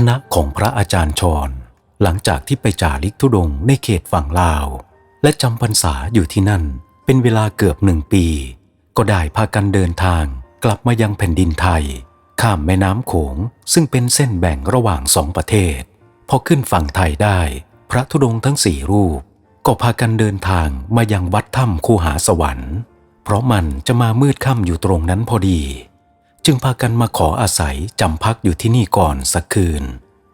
คณะของพระอาจารย์ชรหลังจากที่ไปจาริกธุดงในเขตฝั่งลาว และจำพรรษาอยู่ที่นั่นเป็นเวลาเกือบหนึ่งปี ก็ได้พากันเดินทางกลับมายังแผ่นดินไทย ข้ามแม่น้ำโขงซึ่งเป็นเส้นแบ่งระหว่างสองประเทศ พอขึ้นฝั่งไทยได้ พระธุดงทั้งสี่รูป ก็พากันเดินทางมายังวัดถ้ำคูหาสวรรค์ เพราะมันจะมามืดค่ำอยู่ตรงนั้นพอดี จึงพากันมาขออาศัยจำพักอยู่ที่นี่ก่อนสักคืน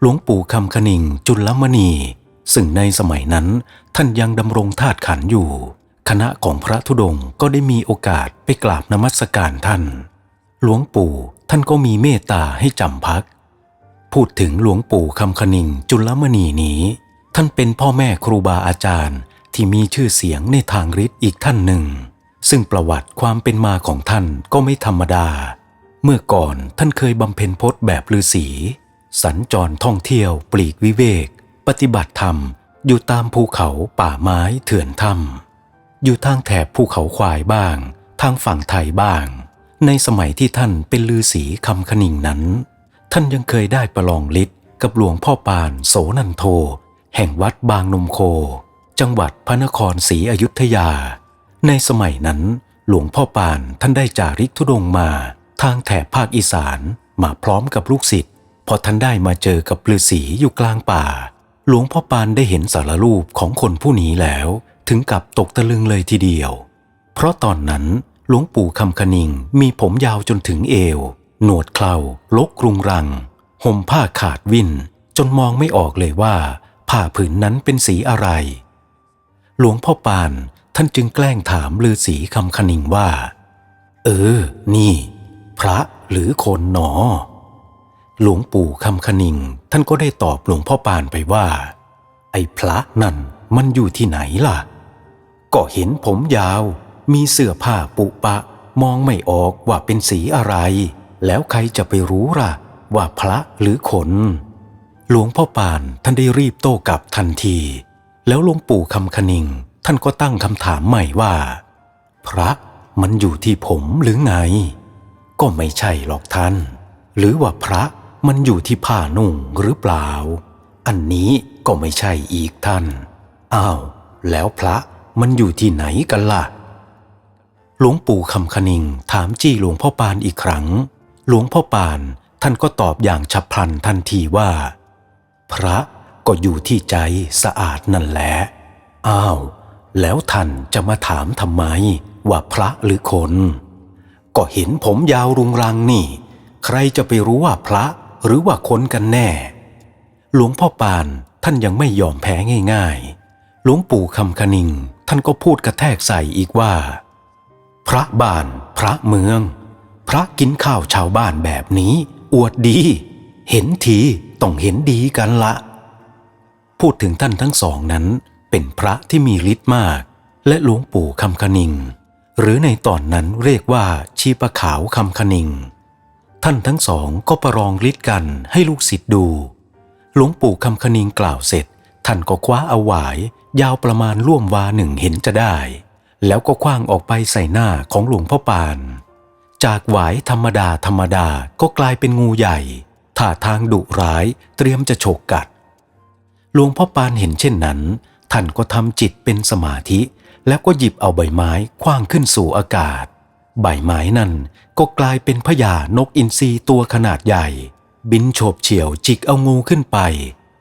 หลวงปู่คำคณิงจุลมณี ซึ่งในสมัยนั้นท่านยังดำรงธาตุขันอยู่ คณะของพระธุดงค์ก็ได้มีโอกาสไปกราบนมัสการท่าน หลวงปู่ท่านก็มีเมตตาให้จำพัก พูดถึงหลวงปู่คำคณิงจุลมณีนี้ ท่านเป็นพ่อแม่ครูบาอาจารย์ที่มีชื่อเสียงในทางฤทธิ์อีกท่านหนึ่ง ซึ่งประวัติความเป็นมาของท่านก็ไม่ธรรมดา เมื่อก่อนท่านเคยบำเพ็ญพจน์แบบฤาษีสัญจรท่องเที่ยวปลีกวิเวก ปฏิบัติธรรม อยู่ตามภูเขาป่าไม้เถื่อนถ้ำอยู่ทางแถบภูเขาควายบ้าง ทางฝั่งไทยบ้าง ในสมัยที่ท่านเป็นฤาษีคำคณิงนั้น ท่านยังเคยได้ประลองฤทธิ์กับหลวงพ่อปานโสนันโท แห่งวัดบางนมโค จังหวัดพระนครศรีอยุธยา ในสมัยนั้นหลวงพ่อปานท่านได้จาริกธุดงมา ทางแถบภาคอีสานมาพร้อมกับลูกศิษย์พอท่านได้มาเจอกับฤาษีอยู่กลางป่า หลวงพ่อปานได้เห็นสารรูปของคนผู้นี้แล้ว ถึงกับตกตะลึงเลยทีเดียว เพราะตอนนั้นหลวงปู่คำคณิงมีผมยาวจนถึงเอว หนวดเคราลกกรุงรัง ห่มผ้าขาดวินจนมองไม่ออกเลยว่า ผ้าผืนนั้นเป็นสีอะไร หลวงพ่อปานท่านจึงแกล้งถามฤาษีคำคณิงว่า เออ นี่ พระหรือคนหนอ หลวงปู่คำคณิง ท่านก็ได้ตอบหลวงพ่อปานไปว่า ไอ้พระนั่นมันอยู่ที่ไหนล่ะ ก็เห็นผมยาว มีเสื้อผ้าปุปะ มองไม่ออกว่าเป็นสีอะไร แล้วใครจะไปรู้ล่ะ ว่าพระหรือขนหลวงพ่อปานท่านได้รีบโต้กลับทันที แล้วหลวงปู่คำคณิง ท่านก็ตั้งคำถามใหม่ว่า พระมันอยู่ที่ผมหรือไง ก็ไม่ใช่หรอกท่าน หรือว่าพระมันอยู่ที่ผ้านุ่งหรือเปล่า อันนี้ก็ไม่ใช่อีกท่าน อ้าว แล้วพระมันอยู่ที่ไหนกันล่ะ หลวงปู่คำคณิงถามจี้หลวงพ่อปานอีกครั้ง หลวงพ่อปานท่านก็ตอบอย่างฉับพลันทันทีว่า พระก็อยู่ที่ใจสะอาดนั่นแหละ อ้าว แล้วท่านจะมาถามทำไมว่าพระหรือคน ก็เห็นผมยาวรุงรังนี่ ใครจะไปรู้ว่าพระหรือว่าคนกันแน่ หลวงพ่อปานท่านยังไม่ยอมแพ้ง่ายๆ หลวงปู่คำคณิง ท่านก็พูดกระแทกใส่อีกว่า พระบ้าน พระเมือง พระกินข้าวชาวบ้านแบบนี้ อวดดี เห็นทีต้องเห็นดีกันละ พูดถึงท่านทั้งสองนั้นเป็นพระที่มีฤทธิ์มาก และหลวงปู่คำคณิง หรือในตอนนั้นเรียกว่าชีปะขาวคำคณิง ท่านทั้งสองก็ประลองฤทธิ์กันให้ลูกศิษย์ดู หลวงปู่คำคณิงกล่าวเสร็จ ท่านก็คว้าเอาหวาย ยาวประมาณร่วมวาหนึ่งเห็นจะได้ แล้วก็คว้างออกไปใส่หน้าของหลวงพ่อปาน จากหวายธรรมดาธรรมดาก็กลายเป็นงูใหญ่ท่าทางดุร้ายเตรียมจะฉกกัด หลวงพ่อปานเห็นเช่นนั้น ท่านก็ทำจิตเป็นสมาธิ แล้วก็หยิบเอาใบไม้คว้างขึ้นสู่อากาศ ใบไม้นั่นก็กลายเป็นพญานกอินทรีตัวขนาดใหญ่ บินโฉบเฉี่ยวจิกเอางูขึ้นไป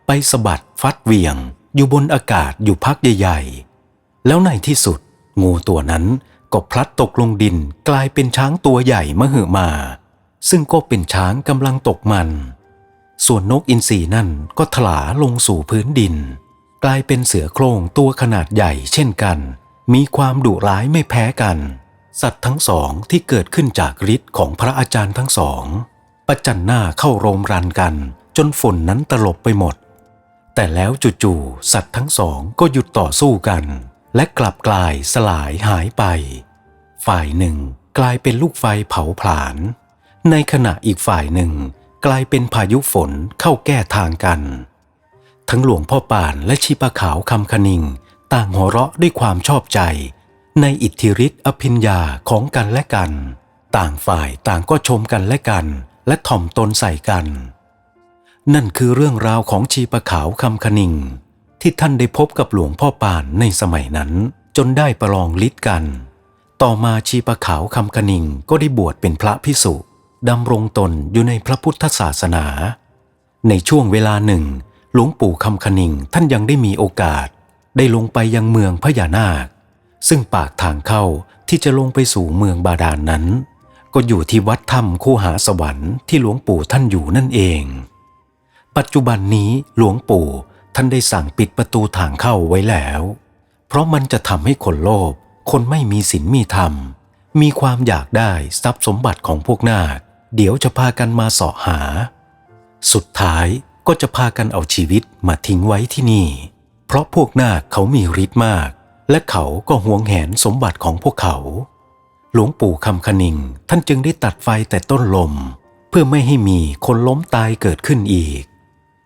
ไปสะบัดฟัดเวียง อยู่บนอากาศอยู่พักใหญ่ๆ แล้วในที่สุด งูตัวนั้นก็พลัดตกลงดินกลายเป็นช้างตัวใหญ่มหึมา ซึ่งก็เป็นช้างกำลังตกมัน ส่วนนกอินทรีนั่นก็ถลาลงสู่พื้นดิน กลายเป็นเสือโคร่งตัวขนาดใหญ่เช่นกัน มีความดุร้ายไม่แพ้กัน สัตว์ทั้งสองที่เกิดขึ้นจากฤทธิ์ของพระอาจารย์ทั้งสองประจันหน้าเข้าโรมรันกัน จนฝุ่นนั้นตลบไปหมด แต่แล้วจู่ๆสัตว์ทั้งสองก็หยุดต่อสู้กัน และกลับกลายสลายหายไป ฝ่ายหนึ่งกลายเป็นลูกไฟเผาผลาญ ในขณะอีกฝ่ายหนึ่ง กลายเป็นพายุฝนเข้าแก้ทางกัน ทั้งหลวงพ่อป่านและชีปะขาวคำคณิง ต่างหัวเราะด้วยความชอบใจ ในอิทธิฤทธิ์อภิญญาของกันและกัน ต่างฝ่ายต่างก็ชมกันและกัน และถ่อมตนใส่กัน นั่นคือเรื่องราวของชีปะขาวคำคณิง ที่ท่านได้พบกับหลวงพ่อปานในสมัยนั้น จนได้ประลองฤทธิ์กัน ต่อมาชีปะขาวคำคณิงก็ได้บวชเป็นพระพิสุดำรงตนอยู่ในพระพุทธศาสนา ในช่วงเวลาหนึ่ง หลวงปู่คำคณิงท่านยังได้มีโอกาส ได้ลงไปยังเมืองพญานาค ซึ่งปากทางเข้าที่จะลงไปสู่เมืองบาดาลนนั้น ก็อยู่ที่วัดถ้ำคูหาสวรรค์ที่หลวงปู่ท่านอยู่นั่นเอง ปัจจุบันนี้หลวงปู่ท่านได้สั่งปิดประตูทางเข้าไว้แล้ว เพราะมันจะทำให้คนโลภคนไม่มีศีลมีธรรม มีความอยากได้ทรัพย์สมบัติของพวกนาค เดี๋ยวจะพากันมาเสาะหา สุดท้ายก็จะพากันเอาชีวิตมาทิ้งไว้ที่นี่ เพราะพวกนาคเขามีฤทธิ์มาก และเขาก็หวงแหนสมบัติของพวกเขา หลวงปู่คำคณิงท่านจึงได้ตัดไฟแต่ต้นลม เพื่อไม่ให้มีคนล้มตายเกิดขึ้นอีก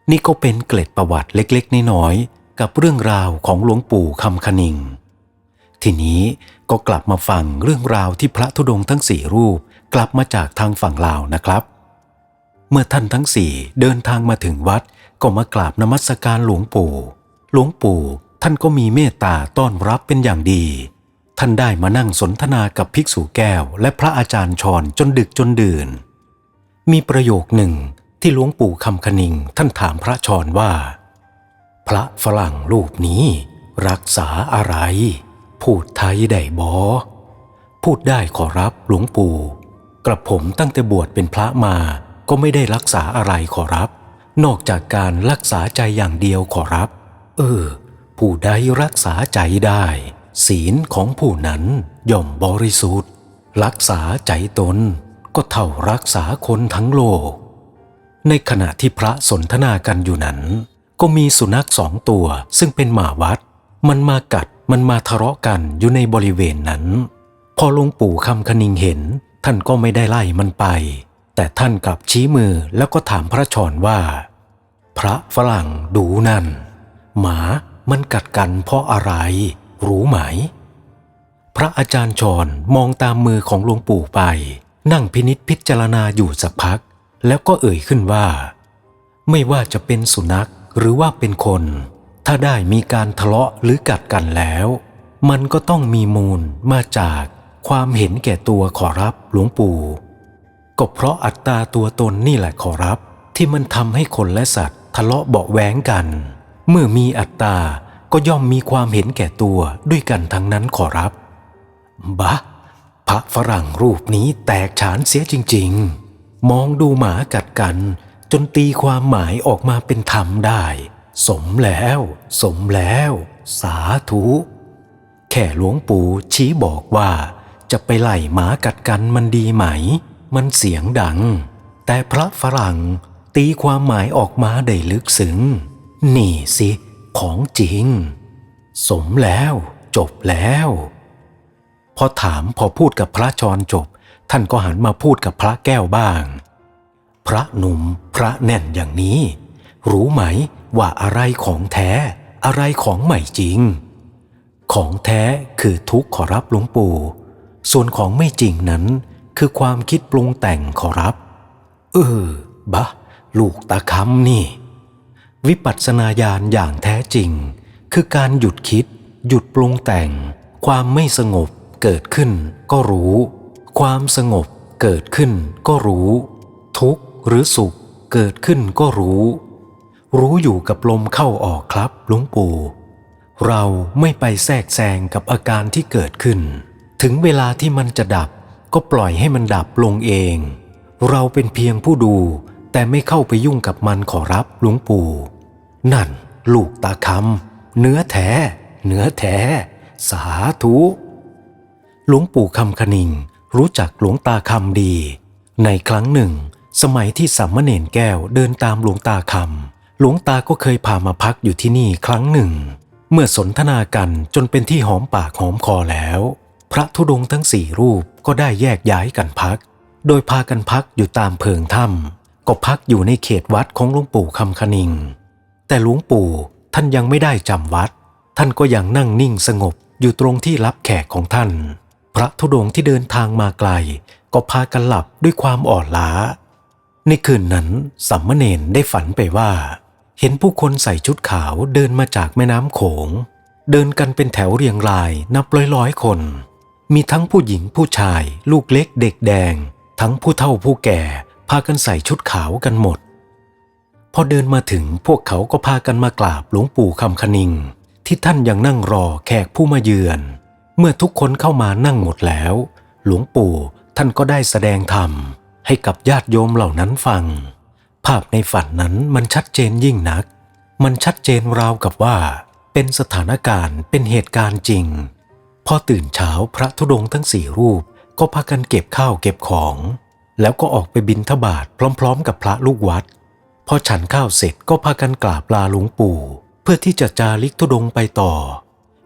นี่ก็เป็นเกล็ดประวัติเล็กๆน้อยๆกับเรื่องราวของหลวงปู่คำคณิงทีนี้ก็กลับมาฟังเรื่องราวที่พระธุดงค์ทั้งสี่รูปกลับมาจากทางฝั่งลาวนะครับ เมื่อท่านทั้งสี่เดินทางมาถึงวัดก็มากราบนมัสการหลวงปู่ หลวงปู่ท่านก็มีเมตตาต้อนรับเป็นอย่างดี ท่านได้มานั่งสนทนากับภิกษุแก้ว และพระอาจารย์ชอนจนดึกจนดื่น มีประโยคหนึ่งที่หลวงปู่คำคณิงท่านถามพระชอนว่า พระฝรั่งรูปนี้ รักษาอะไร พูดไทยได้บอ พูดได้ขอรับหลวงปู่ กระผมตั้งแต่บวชเป็นพระมาก็ไม่ได้รักษาอะไรขอรับ นอกจากการรักษาใจอย่างเดียวขอรับ เออ ผู้ใดรักษาใจได้ ศีลของผู้นั้นย่อมบริสุทธิ์ รักษาใจตนก็เท่ารักษาคนทั้งโลก ในขณะที่พระสนทนากันอยู่นั้น ก็มีสุนัขสองตัวซึ่งเป็นหมาวัด มันมากัดมันมาทะเลาะกันอยู่ในบริเวณนั้น พอหลวงปู่คำคณิงเห็น ท่านก็ไม่ได้ไล่มันไป แต่ท่านกลับชี้มือแล้วก็ถามพระชอนว่า พระฝรั่งดูนั่น หมามันกัดกันเพราะอะไร รู้ไหม พระอาจารย์ชอนมองตามมือของหลวงปู่ไป นั่งพินิษพิจารณาอยู่สักพัก แล้วก็เอ่ยขึ้นว่า ไม่ว่าจะเป็นสุนัขหรือว่าเป็นคน ถ้าได้มีการทะเลาะหรือกัดกันแล้ว มันก็ต้องมีมูลมาจากความเห็นแก่ตัวขอรับหลวงปู่ ก็เพราะอัตตาตัวตนนี่แหละขอรับ ที่มันทำให้คนและสัตว์ทะเลาะเบาะแว้งกัน เมื่อมีอัตตาก็ย่อมมีความเห็นแก่ตัวด้วยกันทั้งนั้นขอรับ บะ พระฝรั่งรูปนี้แตกฉานเสียจริง ๆ มองดูหมากัดกัน จนตีความหมายออกมาเป็นธรรมได้ สมแล้ว สมแล้ว สาธุ แค่หลวงปู่ชี้บอกว่าจะไปไล่หมากัดกันมันดีไหม มันเสียงดัง แต่พระฝรั่งตีความหมายออกมาได้ลึกซึ้ง นี่สิ ของจริง สมแล้ว จบแล้ว พอถามพอพูดกับพระชรจบ ท่านก็หันมาพูดกับพระแก้วบ้าง พระหนุ่มพระแน่นอย่างนี้ รู้ไหมว่าอะไรของแท้ อะไรของใหม่จริง ของแท้คือทุกขอรับหลวงปู่ ส่วนของไม่จริงนั้น คือความคิดปรุงแต่งขอรับ เออบะ ลูกตาคำนี่ วิปัสสนาญาณอย่างแท้จริง คือการหยุดคิด หยุดปรุงแต่ง ความไม่สงบเกิดขึ้นก็รู้ ความสงบเกิดขึ้นก็รู้ ทุกข์หรือสุขเกิดขึ้นก็รู้ รู้อยู่กับลมเข้าออกครับหลวงปู่ เราไม่ไปแทรกแซงกับอาการที่เกิดขึ้น ถึงเวลาที่มันจะดับก็ปล่อยให้มันดับลงเอง เราเป็นเพียงผู้ดู แต่ไม่เข้าไปยุ่งกับมันขอรับหลวงปู่ นั่น ลูกตาคำเนื้อแท้เนื้อแท้ สาธุหลวงปู่คำคณิงรู้จักหลวงตาคำดี ในครั้งหนึ่ง สมัยที่สามเณรแก้วเดินตามหลวงตาคำหลวงตาก็เคยพามาพักอยู่ที่นี่ครั้งหนึ่ง เมื่อสนทนากันจนเป็นที่หอมปากหอมคอแล้ว พระธุดงค์ทั้งสี่รูปก็ได้แยกย้ายกันพัก โดยพากันพักอยู่ตามเพิงถ้ำ ก็พักอยู่ในเขตวัดของหลวงปู่คำคณิง แต่หลวงปู่ท่านยังไม่ได้จำวัด ท่านก็ยังนั่งนิ่งสงบอยู่ตรงที่รับแขกของท่าน พระธุดงที่เดินทางมาไกล ก็พากันหลับด้วยความอ่อนล้า ในคืนนั้นสัมมเนนได้ฝันไปว่า เห็นผู้คนใส่ชุดขาวเดินมาจากแม่น้ำโขง เดินกันเป็นแถวเรียงรายนับร้อยร้อยๆคน มีทั้งผู้หญิงผู้ชาย ลูกเล็กเด็กแดง ทั้งผู้เฒ่าผู้แก่ พากันใส่ชุดขาวกันหมด พอเดินมาถึงพวกเขาก็พากันมากราบหลวงปู่คำคณิง ที่ท่านยังนั่งรอแขกผู้มาเยือน เมื่อทุกคนเข้ามานั่งหมดแล้ว หลวงปู่ท่านก็ได้แสดงธรรม ให้กับญาติโยมเหล่านั้นฟัง ภาพในฝันนั้นมันชัดเจนยิ่งนัก มันชัดเจนราวกับว่า เป็นสถานการณ์เป็นเหตุการณ์จริง พอตื่นเช้าพระธุดงค์ทั้งสี่รูปก็พากันเก็บข้าวเก็บของ แล้วก็ออกไปบินทบาทพร้อม ๆ กับพระลูกวัด พอฉันข้าวเสร็จก็พากันกราบลาหลวงปู่ เพื่อที่จะจาริกธุดงไปต่อ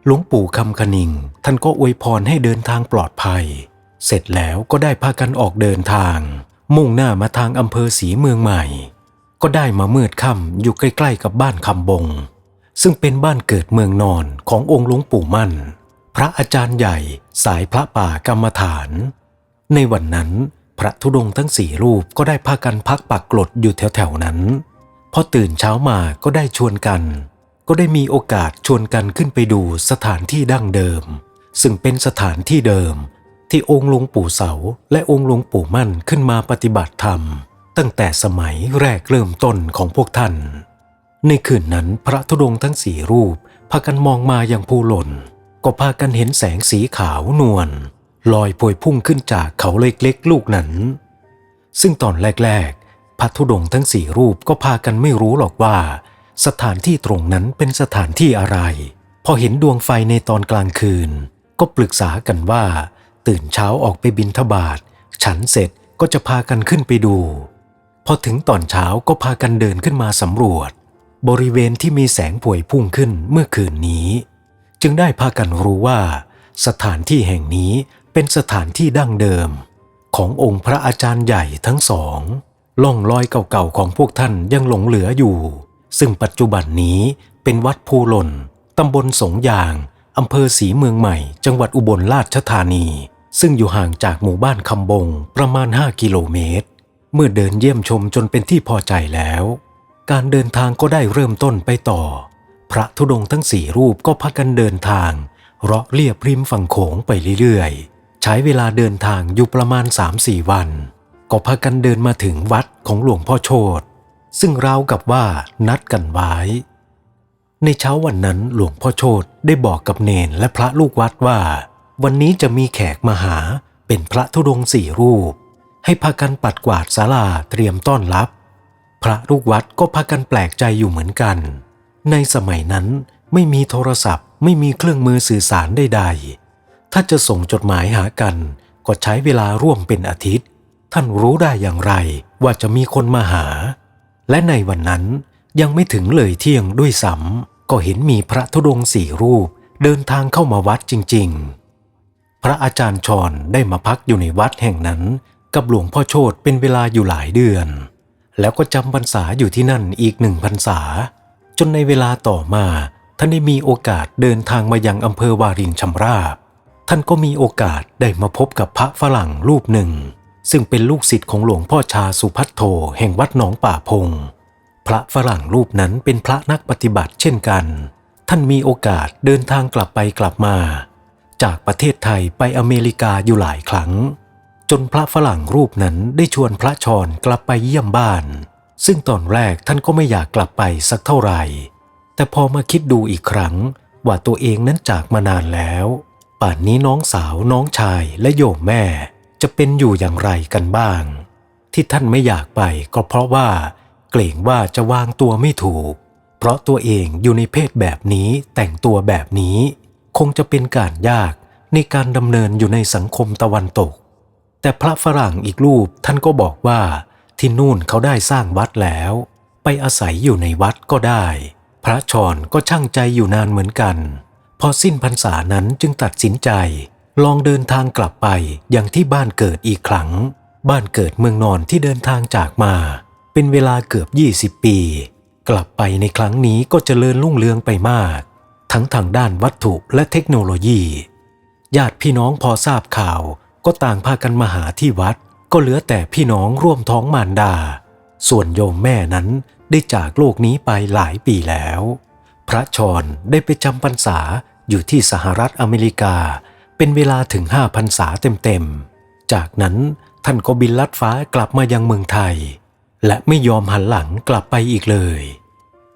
หลวงปู่คำคณิง ท่านก็อวยพรให้เดินทางปลอดภัย เสร็จแล้วก็ได้พากันออกเดินทาง มุ่งหน้ามาทางอำเภอศรีเมืองใหม่ ก็ได้มามืดค่ำอยู่ใกล้ๆกับบ้านคำบง ซึ่งเป็นบ้านเกิดเมืองนอนขององค์หลวงปู่มั่น พระอาจารย์ใหญ่สายพระป่ากรรมฐาน ในวันนั้น พระธุดงค์ทั้งสี่รูปก็ได้พากันพักปักกลดอยู่แถวๆนั้น พอตื่นเช้ามาก็ได้ชวนกัน ก็ได้มีโอกาสชวนกันขึ้นไปดูสถานที่ดั้งเดิม ซึ่งเป็นสถานที่เดิม ที่องค์หลวงปู่เสาและองค์หลวงปู่มั่นขึ้นมาปฏิบัติธรรม ตั้งแต่สมัยแรกเริ่มต้นของพวกท่าน ในคืนนั้นพระธุดงค์ทั้งสี่รูปพากันมองมาอย่างภูหล่น ก็พากันเห็นแสงสีขาวนวล ลอยพวยพุ่งขึ้นจากเขาเล็กๆลูกนั้น ซึ่งตอนแรกๆพระธุดงทั้งสี่รูปก็พากันไม่รู้หรอกว่า สถานที่ตรงนั้นเป็นสถานที่อะไร พอเห็นดวงไฟในตอนกลางคืน ก็ปรึกษากันว่า ตื่นเช้าออกไปบินทบาทฉันเสร็จก็จะพากันขึ้นไปดู พอถึงตอนเช้าก็พากันเดินขึ้นมาสำรวจ บริเวณที่มีแสงผวยพุ่งขึ้นเมื่อคืนนี้ จึงได้พากันรู้ว่า สถานที่แห่งนี้ เป็นสถานที่ดั้งเดิมขององค์พระอาจารย์ใหญ่ทั้งสองล่องลอยเก่าๆของพวกท่านยังหลงเหลืออยู่ ซึ่งปัจจุบันนี้เป็นวัดภูหล่นตำบลสงยางอำเภอศรีเมืองใหม่ จังหวัดอุบลราชธานี ซึ่งอยู่ห่างจากหมู่บ้านคำบงประมาณ 5 กิโลเมตร เมื่อเดินเยี่ยมชมจนเป็นที่พอใจแล้ว การเดินทางก็ได้เริ่มต้นไปต่อ พระธุดงค์ทั้งสี่รูปก็พากันเดินทางเลาะเลียบริมฝั่งโขงไปเรื่อยๆ ใช้เวลาเดินทางอยู่ประมาณ 3-4 วัน ก็พากันเดินมาถึงวัดของหลวงพ่อโชตซึ่งราวกับว่านัดกันไว้ ในเช้าวันนั้นหลวงพ่อโชตได้บอกกับเนนและพระลูกวัดว่า วันนี้จะมีแขกมาหาเป็นพระธุดงสี่รูป ให้พากันปัดกวาดศาลาเตรียมต้อนรับ พระลูกวัดก็พากันแปลกใจอยู่เหมือนกัน ในสมัยนั้นไม่มีโทรศัพท์ไม่มีเครื่องมือสื่อสารใดๆ ถ้าจะส่งจดหมายหากัน ก็ใช้เวลาร่วมเป็นอาทิตย์ ท่านรู้ได้อย่างไรว่าจะมีคนมาหา และในวันนั้นยังไม่ถึงเลยเที่ยงด้วยซ้ำก็เห็นมีพระธุดงค์สี่รูปเดินทางเข้ามาวัดจริง ๆ พระอาจารย์ชอนได้มาพักอยู่ในวัดแห่งนั้น กับหลวงพ่อโชตเป็นเวลาอยู่หลายเดือน แล้วก็จำพรรษาอยู่ที่นั่นอีกหนึ่งพรรษา จนในเวลาต่อมาท่านได้มีโอกาสเดินทางมายังอำเภอวารินชำราบ ท่านก็มีโอกาสได้มาพบกับพระฝรั่งรูปหนึ่ง ซึ่งเป็นลูกศิษย์ของหลวงพ่อชาสุพัทโทแห่งวัดหนองป่าพง พระฝรั่งรูปนั้นเป็นพระนักปฏิบัติเช่นกัน ท่านมีโอกาสเดินทางกลับไปกลับมา จากประเทศไทยไปอเมริกาอยู่หลายครั้ง จนพระฝรั่งรูปนั้นได้ชวนพระชอนกลับไปเยี่ยมบ้าน ซึ่งตอนแรกท่านก็ไม่อยากกลับไปสักเท่าไหร่ แต่พอมาคิดดูอีกครั้งว่าตัวเองนั้นจากมานานแล้ว ป่านนี้น้องสาวน้องชายและโยมแม่จะเป็นอยู่อย่างไรกันบ้าง ที่ท่านไม่อยากไปก็เพราะว่า เกรงว่าจะวางตัวไม่ถูก เพราะตัวเองอยู่ในเพศแบบนี้แต่งตัวแบบนี้ คงจะเป็นการยากในการดำเนินอยู่ในสังคมตะวันตก แต่พระฝรั่งอีกรูปท่านก็บอกว่า ที่นู่นเขาได้สร้างวัดแล้ว ไปอาศัยอยู่ในวัดก็ได้ พระชอนก็ช่างใจอยู่นานเหมือนกัน พอสิ้นพรรษานั้นจึงตัดสินใจ ลองเดินทางกลับไปยังที่บ้านเกิดอีกครั้ง บ้านเกิดเมืองนอนที่เดินทางจากมา เป็นเวลาเกือบ 20 ปี กลับไปในครั้งนี้ก็เจริญรุ่งเรืองไปมาก ทั้งทางด้านวัตถุและเทคโนโลยี ญาติพี่น้องพอทราบข่าว ก็ต่างพากันมาหาที่วัด ก็เหลือแต่พี่น้องร่วมท้องมารดา ส่วนโยมแม่นั้นได้จากโลกนี้ไปหลายปีแล้ว พระชรได้ไปจำพรรษา อยู่ที่สหรัฐอเมริกา เป็นเวลาถึงห้าพรรษาเต็มๆ จากนั้นท่านก็บินลัดฟ้ากลับมายังเมืองไทย และไม่ยอมหันหลังกลับไปอีกเลย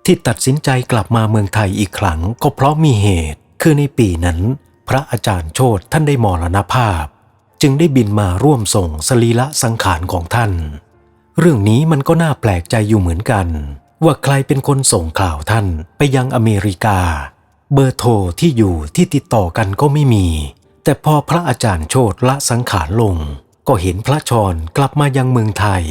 ที่ตัดสินใจกลับมาเมืองไทยอีกครั้งก็เพราะมีเหตุ คือในปีนั้น พระอาจารย์โชตท่านได้มรณภาพ จึงได้บินมาร่วมส่งสรีละสังขารของท่าน เรื่องนี้มันก็น่าแปลกใจอยู่เหมือนกัน ว่าใครเป็นคนส่งข่าวท่านไปยังอเมริกา เบอร์โทรที่อยู่ที่ติดต่อกันก็ไม่มี แต่พอพระอาจารย์โชตละสังขารลง ก็เห็นพระชรกลับมายังเมืองไทย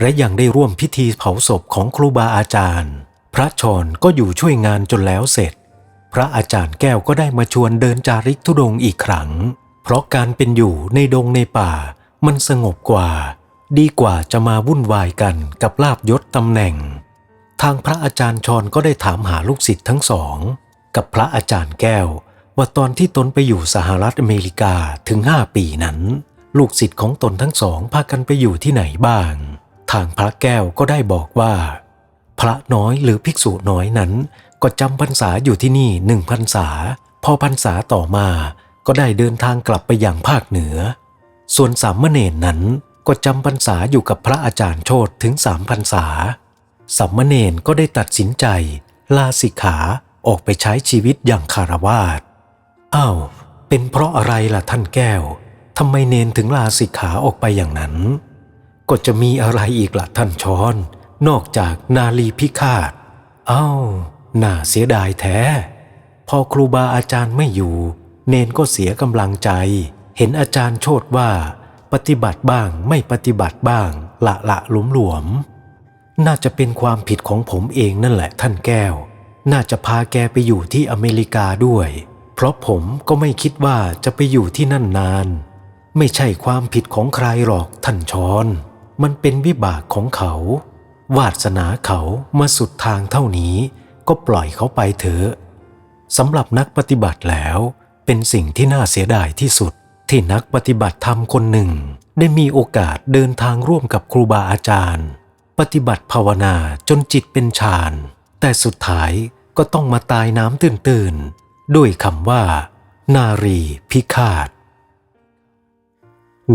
และยังได้ร่วมพิธีเผาศพของครูบาอาจารย์ พระชรก็อยู่ช่วยงานจนแล้วเสร็จ พระอาจารย์แก้วก็ได้มาชวนเดินจาริกธุดงอีกครั้ง เพราะการเป็นอยู่ในดงในป่า มันสงบกว่า ดีกว่าจะมาวุ่นวายกันกับลาบยศตำแหน่ง ทางพระอาจารย์ชรก็ได้ถามหาลูกศิษย์ทั้งสอง กับพระอาจารย์แก้ว ว่าตอนที่ตนไปอยู่สหรัฐอเมริกาถึงห้าปีนั้น ลูกศิษย์ของตนทั้งสองพากันไปอยู่ที่ไหนบ้าง ทางพระแก้วก็ได้บอกว่า พระน้อยหรือภิกษุน้อยนั้น ก็จำพรรษาอยู่ที่นี่หนึ่งพรรษา พอพรรษาต่อมาก็ได้เดินทางกลับไปอย่างภาคเหนือ ส่วนสามเณรนั้นก็จำพรรษาอยู่กับพระอาจารย์โชตถึงสามพรรษาสามเณรก็ได้ตัดสินใจ ลาสิกขา ออกไปใช้ชีวิตอย่างคารวาสอ้าว เป็นเพราะอะไรล่ะท่านแก้วทำไมเนนถึงลาสิกขาออกไปอย่างนั้น ก็จะมีอะไรอีกล่ะท่านช้อน นอกจากนาลีพิฆาตอ้าวน่าเสียดายแท้ พอครูบาอาจารย์ไม่อยู่ เนนก็เสียกำลังใจ เห็นอาจารย์โชดว่า ปฏิบัติบ้างไม่ปฏิบัติบ้าง ละละหลวมหลวม น่าจะเป็นความผิดของผมเองนั่นแหละท่านแก้ว น่าจะพาแกไปอยู่ที่อเมริกาด้วย เพราะผมก็ไม่คิดว่าจะไปอยู่ที่นั่นนาน ไม่ใช่ความผิดของใครหรอกท่านชอน มันเป็นวิบากของเขา วาสนาเขามาสุดทางเท่านี้ ก็ปล่อยเขาไปเถอะสำหรับนักปฏิบัติแล้ว เป็นสิ่งที่น่าเสียดายที่สุด ที่นักปฏิบัติธรรมคนหนึ่ง ได้มีโอกาสเดินทางร่วมกับครูบาอาจารย์ ปฏิบัติภาวนาจนจิตเป็นฌานแต่สุดท้าย ก็ต้องมาตายน้ำตื่นๆ ด้วยคำว่า นารีพิฆาต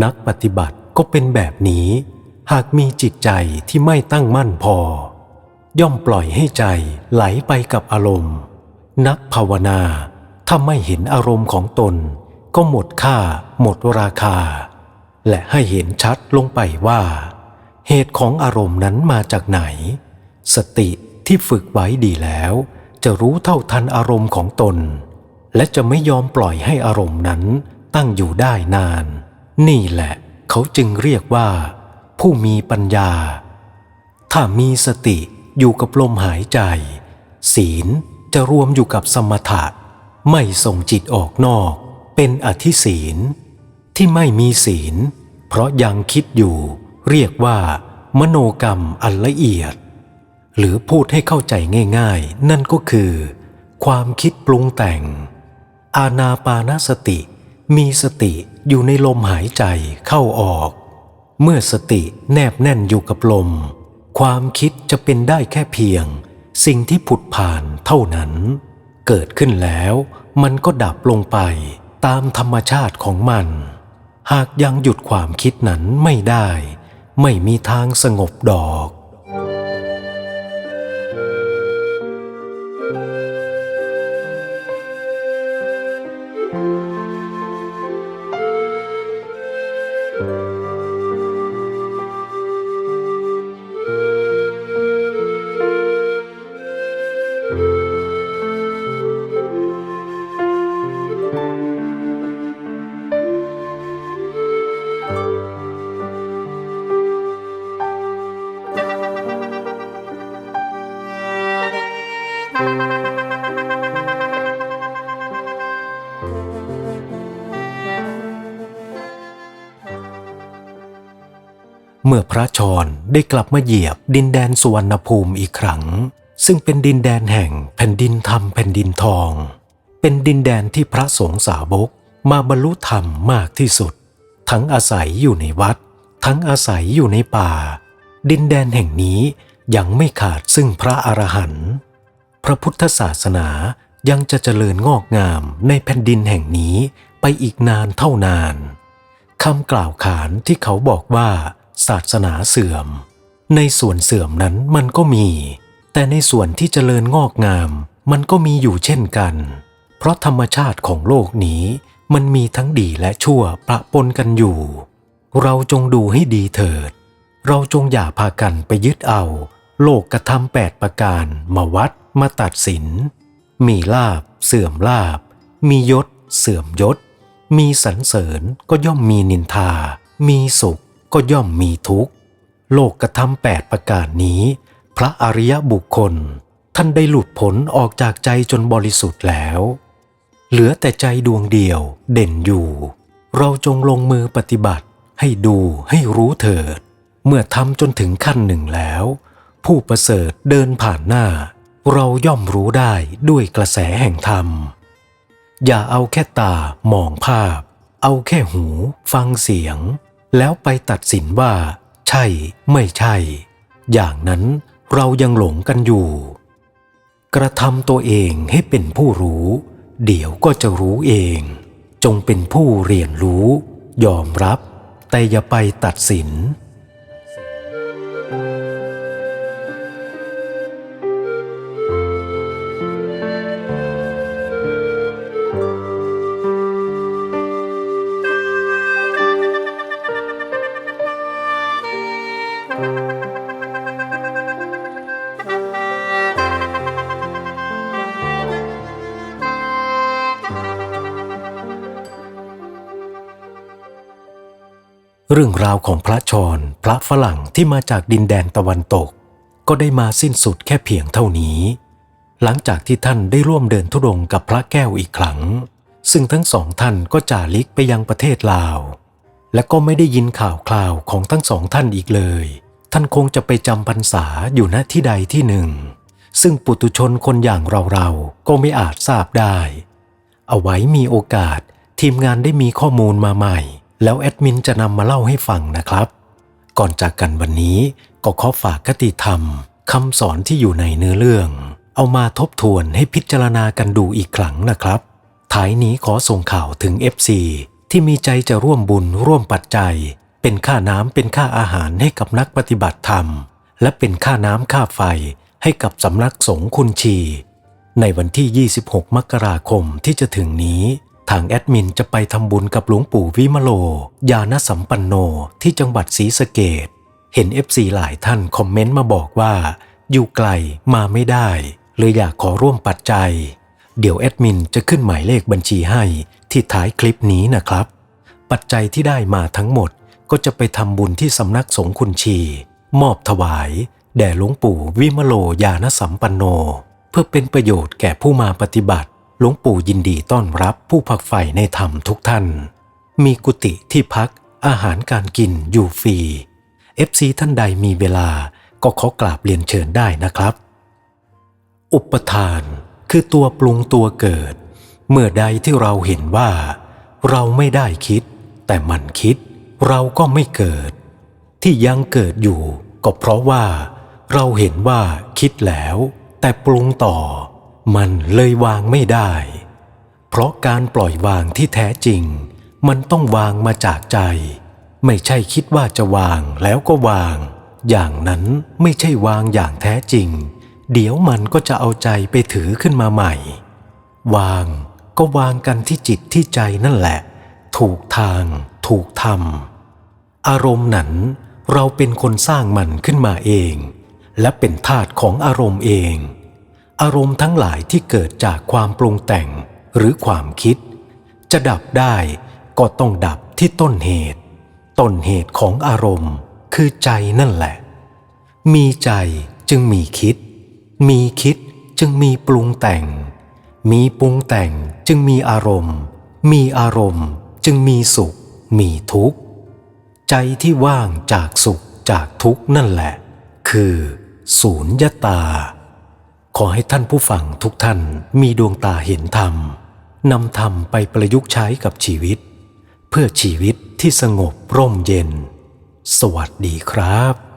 นักปฏิบัติก็เป็นแบบนี้ หากมีจิตใจที่ไม่ตั้งมั่นพอ ย่อมปล่อยให้ใจไหลไปกับอารมณ์ นักภาวนาถ้าไม่เห็นอารมณ์ของตน ก็หมดค่า หมดราคา และให้เห็นชัดลงไปว่า เหตุของอารมณ์นั้นมาจากไหน สติที่ฝึกไว้ดีแล้ว จะรู้เท่าทันอารมณ์ของตน และจะไม่ยอมปล่อยให้อารมณ์นั้นตั้งอยู่ได้นาน นี่แหละเขาจึงเรียกว่า ผู้มีปัญญา ถ้ามีสติอยู่กับลมหายใจ ศีลจะรวมอยู่กับสมถะไม่ส่งจิตออกนอก เป็นอธิศีล ที่ไม่มีศีล เพราะยังคิดอยู่ เรียกว่ามโนกรรมอันละเอียด หรือพูดให้เข้าใจง่าย ๆ นั่นก็คือ ความคิดปรุงแต่ง อาณาปานสติ มีสติอยู่ในลมหายใจเข้าออก เมื่อสติแนบแน่นอยู่กับลม ความคิดจะเป็นได้แค่เพียง สิ่งที่ผุดผ่านเท่านั้น เกิดขึ้นแล้วมันก็ดับลงไปตามธรรมชาติของมัน หากยังหยุดความคิดนั้นไม่ได้ ไม่มีทางสงบดอก ระชรได้กลับมาเหยียบดินแดนสุวรรณภูมิอีกครั้ง ซึ่งเป็นดินแดนแห่งแผ่นดินธรรมแผ่นดินทอง เป็นดินแดนที่พระสงฆ์สาวกมาบรรลุธรรมมากที่สุด ทั้งอาศัยอยู่ในวัด ทั้งอาศัยอยู่ในป่า ดินแดนแห่งนี้ยังไม่ขาดซึ่งพระอรหันต์พระพุทธศาสนายังจะเจริญงอกงามในแผ่นดินแห่งนี้ไปอีกนานเท่านานคำกล่าวขานที่เขาบอกว่า ศาสนาเสื่อม ในส่วนเสื่อมนั้นมันก็มี แต่ในส่วนที่เจริญงอกงาม มันก็มีอยู่เช่นกัน เพราะธรรมชาติของโลกนี้มันมีทั้งดีและชั่วประปนกันอยู่ เราจงดูให้ดีเถิด เราจงอย่าพากันไปยึดเอา โลกกระทำแปดประการมาวัดมาตัดสิน มีลาบ เสื่อมลาบ มียศ เสื่อมยศ มีสรรเสริญก็ย่อมมีนินทา มีสุข ก็ย่อมมีทุกข์ โลกกระทำแปดประการนี้ พระอริยบุคคล ท่านได้หลุดพ้นออกจากใจจนบริสุทธิ์แล้ว เหลือแต่ใจดวงเดียวเด่นอยู่ เราจงลงมือปฏิบัติ ให้ดูให้รู้เถิด เมื่อทำจนถึงขั้นหนึ่งแล้ว ผู้ประเสริฐเดินผ่านหน้า เราย่อมรู้ได้ด้วยกระแสแห่งธรรม อย่าเอาแค่ตามองภาพ เอาแค่หู ฟังเสียง แล้วไปตัดสินว่า ใช่ไม่ใช่ อย่างนั้นเรายังหลงกันอยู่ กระทำตัวเองให้เป็นผู้รู้ เดี๋ยวก็จะรู้เอง จงเป็นผู้เรียนรู้ ยอมรับ แต่อย่าไปตัดสิน เรื่องราวของพระชรพระฝรั่งที่มาจากดินแดนตะวันตก ก็ได้มาสิ้นสุดแค่เพียงเท่านี้ หลังจากที่ท่านได้ร่วมเดินทุดงกับพระแก้วอีกครั้ง ซึ่งทั้งสองท่านก็จ่าลิกไปยังประเทศลาว และก็ไม่ได้ยินข่าวคราวของทั้งสองท่านอีกเลย ท่านคงจะไปจำพรรษาอยู่ณที่ใดที่หนึ่ง ซึ่งปุตุชนคนอย่างเราๆก็ไม่อาจทราบได้ เอาไว้มีโอกาสทีมงานได้มีข้อมูลมาใหม่ แล้วแอดมินจะนำมาเล่าให้ฟังนะครับ ก่อนจากกันวันนี้ก็ขอฝากคติธรรมคำสอนที่อยู่ในเนื้อเรื่อง เอามาทบทวนให้พิจารณากันดูอีกครั้งนะครับท้ายนี้ขอส่งข่าวถึง FC ที่มีใจจะร่วมบุญร่วมปัจจัย เป็นค่าน้ำเป็นค่าอาหารให้กับนักปฏิบัติธรรม และเป็นค่าน้ำค่าไฟให้กับสำนักสงฆ์คุณชี ในวันที่ 26 มกราคมที่จะถึงนี้ ทางแอดมินจะไปทำบุญกับหลวงปู่วิมโล ยานสัมปันโนที่จังหวัดศรีสะเกดเห็น FC หลายท่านคอมเมนต์มาบอกว่า อยู่ไกลมาไม่ได้เลยอยากขอร่วมปัจจัย เดี๋ยวแอดมินจะขึ้นหมายเลขบัญชีให้ที่ท้ายคลิปนี้นะครับ ปัจจัยที่ได้มาทั้งหมดก็จะไปทำบุญที่สำนักสงฆ์คุณชี มอบถวาย แด่หลวงปู่วิมโลยานสัมปันโน เพื่อเป็นประโยชน์แก่ผู้มาปฏิบัติ หลวงปู่ยินดีต้อนรับผู้พักใฝ่ในธรรมทุกท่าน มีกุฏิที่พักอาหารการกินอยู่ฟรี FC ท่านใดมีเวลาก็ขอกราบเรียนเชิญได้นะครับ อุปทานคือตัวปรุงตัวเกิด เมื่อใดที่เราเห็นว่า เราไม่ได้คิด แต่มันคิด เราก็ไม่เกิด ที่ยังเกิดอยู่ ก็เพราะว่า เราเห็นว่าคิดแล้ว แต่ปรุงต่อ มันเลยวางไม่ได้ เพราะการปล่อยวางที่แท้จริง มันต้องวางมาจากใจ ไม่ใช่คิดว่าจะวางแล้วก็วาง อย่างนั้นไม่ใช่วางอย่างแท้จริง เดี๋ยวมันก็จะเอาใจไปถือขึ้นมาใหม่ วางก็วางกันที่จิตที่ใจนั่นแหละ ถูกทาง ถูกทำอารมณ์นั้นเราเป็นคนสร้างมันขึ้นมาเอง และเป็นธาตุของอารมณ์เอง อารมณ์ทั้งหลายที่เกิดจากความปรุงแต่งหรือความคิด จะดับได้ก็ต้องดับที่ต้นเหตุ ต้นเหตุของอารมณ์คือใจนั่นแหละ มีใจจึงมีคิด มีคิดจึงมีปรุงแต่ง มีปรุงแต่งจึงมีอารมณ์ มีอารมณ์จึงมีสุข มีทุกข์ ใจที่ว่างจากสุขจากทุกข์นั่นแหละ คือ ศูนยตา ขอให้ท่านผู้ฟังทุกท่านมีดวงตาเห็นธรรมนำธรรมไปประยุกต์ใช้กับชีวิต เพื่อชีวิตที่สงบร่มเย็น สวัสดีครับ